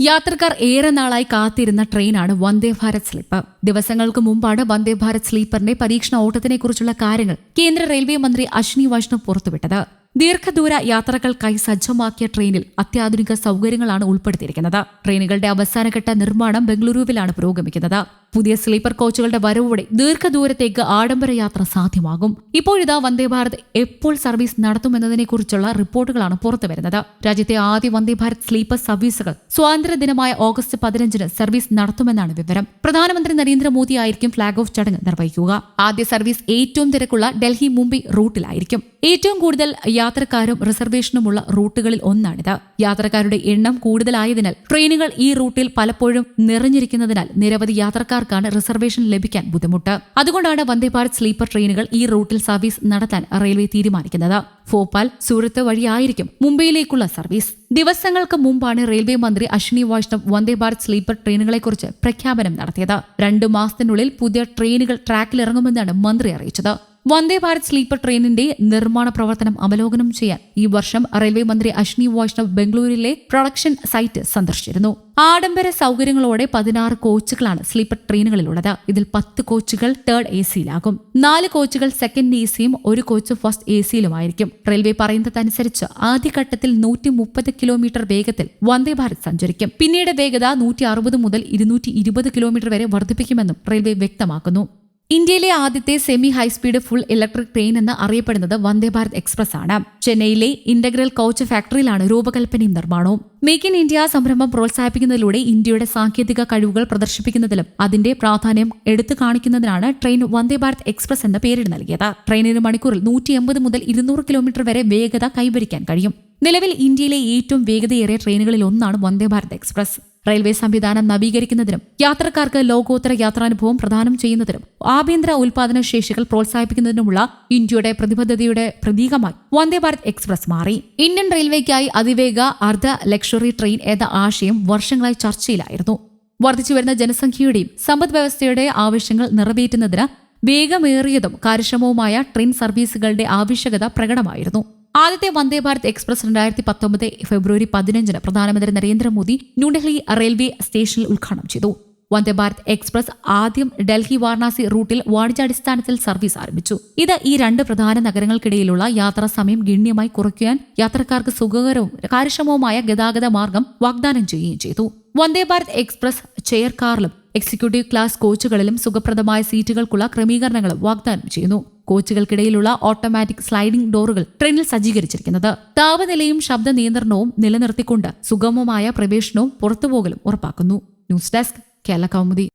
യാത്രക്കാർ ഏറെ നാളായി കാത്തിരുന്ന ട്രെയിനാണ് വന്ദേ ഭാരത് സ്ലീപ്പർ ദിവസങ്ങൾക്ക് മുമ്പാണ് വന്ദേ ഭാരത് സ്ലീപ്പറിന്റെ പരീക്ഷണ ഓട്ടത്തിനെക്കുറിച്ചുള്ള കാര്യങ്ങൾ കേന്ദ്ര റെയിൽവേ മന്ത്രി അശ്വിനി വൈഷ്ണവ് പുറത്തുവിട്ടത്. ദീർഘദൂര യാത്രകൾക്കായി സജ്ജമാക്കിയ ട്രെയിനിൽ അത്യാധുനിക സൗകര്യങ്ങളാണ് ഉൾപ്പെടുത്തിയിരിക്കുന്നത്. ട്രെയിനുകളുടെ അവസാനഘട്ട നിർമ്മാണം ബംഗളൂരുവിലാണ് പുരോഗമിക്കുന്നത്. പുതിയ സ്ലീപ്പർ കോച്ചുകളുടെ വരവോടെ ദീർഘദൂരത്തേക്ക് ആഡംബര യാത്ര സാധ്യമാകും. ഇപ്പോഴിതാ വന്ദേ ഭാരത് എപ്പോൾ സർവീസ് നടത്തുമെന്നതിനെക്കുറിച്ചുള്ള റിപ്പോർട്ടുകളാണ് പുറത്തുവരുന്നത്. രാജ്യത്തെ ആദ്യ വന്ദേ ഭാരത് സ്ലീപ്പർ സർവീസുകൾ സ്വാതന്ത്ര്യ ദിനമായ ഓഗസ്റ്റ് പതിനഞ്ചിന് സർവീസ് നടത്തുമെന്നാണ് വിവരം. പ്രധാനമന്ത്രി നരേന്ദ്രമോദി ആയിരിക്കും ഫ്ളാഗ് ഓഫ് ചടങ്ങ് നിർവഹിക്കുക. ആദ്യ സർവീസ് ഏറ്റവും തിരക്കുള്ള ഡൽഹി മുംബൈ റൂട്ടിലായിരിക്കും. ഏറ്റവും കൂടുതൽ യാത്രക്കാരും റിസർവേഷനുമുള്ള റൂട്ടുകളിൽ ഒന്നാണിത്. യാത്രക്കാരുടെ എണ്ണം കൂടുതലായതിനാൽ ട്രെയിനുകൾ ഈ റൂട്ടിൽ പലപ്പോഴും നിറഞ്ഞിരിക്കുന്നതിനാൽ നിരവധി യാത്രക്കാർക്കാണ് റിസർവേഷൻ ലഭിക്കാൻ ബുദ്ധിമുട്ട്. അതുകൊണ്ടാണ് വന്ദേ ഭാരത് സ്ലീപ്പർ ട്രെയിനുകൾ ഈ റൂട്ടിൽ സർവീസ് നടത്താൻ റെയിൽവേ തീരുമാനിക്കുന്നത്. ഭോപ്പാൽ സൂറത്ത് വഴിയായിരിക്കും മുംബൈയിലേക്കുള്ള സർവീസ്. ദിവസങ്ങൾക്ക് മുമ്പാണ് റെയിൽവേ മന്ത്രി അശ്വിനി വൈഷ്ണവ് വന്ദേ ഭാരത് സ്ലീപ്പർ ട്രെയിനുകളെക്കുറിച്ച് പ്രഖ്യാപനം നടത്തിയത്. രണ്ടു മാസത്തിനുള്ളിൽ പുതിയ ട്രെയിനുകൾ ട്രാക്കിലിറങ്ങുമെന്നാണ് മന്ത്രി അറിയിച്ചത്. വന്ദേ ഭാരത് സ്ലീപ്പർ ട്രെയിനിന്റെ നിർമ്മാണ പ്രവർത്തനം അവലോകനം ചെയ്യാൻ ഈ വർഷം റെയിൽവേ മന്ത്രി അശ്വിനി വൈഷ്ണവ് ബംഗളൂരുവിലെ പ്രൊഡക്ഷൻ സൈറ്റ് സന്ദർശിച്ചിരുന്നു. ആഡംബര സൗകര്യങ്ങളോടെ പതിനാറ് കോച്ചുകളാണ് സ്ലീപ്പർ ട്രെയിനുകളിലുള്ളത്. ഇതിൽ പത്ത് കോച്ചുകൾ തേർഡ് എ സിയിലാകും. നാല് കോച്ചുകൾ സെക്കൻഡ് എ സിയും ഒരു കോച്ച് ഫസ്റ്റ് എ സിയിലുമായിരിക്കും. റെയിൽവേ പറയുന്നതനുസരിച്ച് ആദ്യഘട്ടത്തിൽ നൂറ്റി മുപ്പത് കിലോമീറ്റർ വേഗത്തിൽ വന്ദേ ഭാരത് സഞ്ചരിക്കും. പിന്നീട് വേഗത നൂറ്റി അറുപത് മുതൽ ഇരുന്നൂറ്റി കിലോമീറ്റർ വരെ വർദ്ധിപ്പിക്കുമെന്നും റെയിൽവേ വ്യക്തമാക്കുന്നു. ഇന്ത്യയിലെ ആദ്യത്തെ semi high speed full electric train എന്ന് അറിയപ്പെടുന്നത് വന്ദേ ഭാരത് എക്സ്പ്രസ് ആണ്. ചെന്നൈയിലെ ഇന്റഗ്രൽ കോച്ച് ഫാക്ടറിയിലാണ് രൂപകൽപ്പനയും നിർമ്മാണവും. മേക്ക് ഇൻ ഇന്ത്യ സംരംഭം പ്രോത്സാഹിപ്പിക്കുന്നതിലൂടെ ഇന്ത്യയുടെ സാങ്കേതിക കഴിവുകൾ പ്രദർശിപ്പിക്കുന്നതിലും അതിന്റെ പ്രാധാന്യം എടുത്തു കാണിക്കുന്നതിനാണ് ട്രെയിൻ വന്ദേ ഭാരത് എക്സ്പ്രസ് എന്ന പേരിട് നൽകിയത്. ട്രെയിനിന് മണിക്കൂറിൽ നൂറ്റി എൺപത് മുതൽ ഇരുന്നൂറ് കിലോമീറ്റർ വരെ വേഗത കൈവരിക്കാൻ കഴിയും. നിലവിൽ ഇന്ത്യയിലെ ഏറ്റവും വേഗതയേറിയ ട്രെയിനുകളിൽ ഒന്നാണ് വന്ദേ ഭാരത് എക്സ്പ്രസ് റെയിൽവേ സംവിധാനം നവീകരിക്കുന്നതിനും യാത്രക്കാർക്ക് ലോകോത്തര യാത്രാനുഭവം പ്രദാനം ചെയ്യുന്നതിനും ആഭ്യന്തര ഉൽപാദന ശേഷികൾ പ്രോത്സാഹിപ്പിക്കുന്നതിനുമുള്ള ഇന്ത്യയുടെ പ്രതിബദ്ധതയുടെ പ്രതീകമായി വന്ദേ ഭാരത് എക്സ്പ്രസ് മാറി. ഇന്ത്യൻ റെയിൽവേക്കായി അതിവേഗ അർദ്ധ ലക്ഷറി ട്രെയിൻ എന്ന ആശയം വർഷങ്ങളായി ചർച്ചയിലായിരുന്നു. വർദ്ധിച്ചുവരുന്ന ജനസംഖ്യയുടെയും സമ്പദ് വ്യവസ്ഥയുടെ ആവശ്യങ്ങൾ നിറവേറ്റുന്നതിന് വേഗമേറിയതും കാര്യക്ഷമവുമായ ട്രെയിൻ സർവീസുകളുടെ ആവശ്യകത പ്രകടമായിരുന്നു. ആദ്യത്തെ വന്ദേ ഭാരത് എക്സ്പ്രസ് രണ്ടായിരത്തി പത്തൊമ്പത് ഫെബ്രുവരി പതിനഞ്ചിന് പ്രധാനമന്ത്രി നരേന്ദ്രമോദി ന്യൂഡൽഹി റെയിൽവേ സ്റ്റേഷനിൽ ഉദ്ഘാടനം ചെയ്തു. വന്ദേ ഭാരത് എക്സ്പ്രസ് ആദ്യം ഡൽഹി വാരണാസി റൂട്ടിൽ വാണിജ്യാടിസ്ഥാനത്തിൽ സർവീസ് ആരംഭിച്ചു. ഇത് ഈ രണ്ട് പ്രധാന നഗരങ്ങൾക്കിടയിലുള്ള യാത്രാ സമയം ഗണ്യമായി കുറയ്ക്കാൻ യാത്രക്കാർക്ക് സുഖകരവും കാര്യക്ഷമവുമായ ഗതാഗത മാർഗം വാഗ്ദാനം ചെയ്യുകയും ചെയ്തു. വന്ദേ ഭാരത് എക്സ്പ്രസ് ചെയർ കാറിലും എക്സിക്യൂട്ടീവ് ക്ലാസ് കോച്ചുകളിലും സുഖപ്രദമായ സീറ്റുകൾക്കുള്ള ക്രമീകരണങ്ങളും വാഗ്ദാനം ചെയ്യുന്നു. കോച്ചുകൾക്കിടയിലുള്ള ഓട്ടോമാറ്റിക് സ്ലൈഡിംഗ് ഡോറുകൾ ട്രെയിനിൽ സജ്ജീകരിച്ചിരിക്കുന്നത്. താപനിലയും ശബ്ദ നിയന്ത്രണവും നിലനിർത്തിക്കൊണ്ട് സുഗമമായ പ്രവേശനവും പുറത്തുപോകലും ഉറപ്പാക്കുന്നു. News desk Kerala Kaumudi.